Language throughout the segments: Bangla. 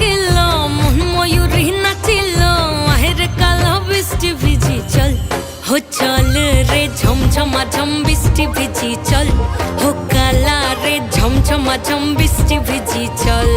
গেল, মন ময়ূরী নাচিল, আহের কালো বৃষ্টি ভিজি চল। হো চল রে ঝমঝমা ঝম বৃষ্টি ভিজি চল। হো কালা রে ঝমঝমা ঝম বৃষ্টি ভিজি চল।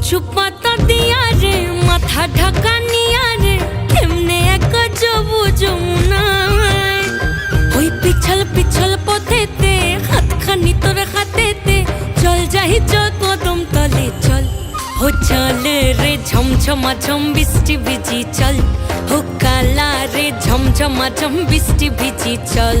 কচু দিয়া রে, মাথা ঢাকা রে, এমনে এক যাব যমুনায় ওই পিছল পিছল পথেতে, হাতখানি তোর হাতেতে, চল যাই চল কদম তলে, চল। ও চল রে ঝমঝমা ঝম বৃষ্টি ভিজি, চল। ও রে ঝমঝমা ঝম বৃষ্টি ভিজি, চল।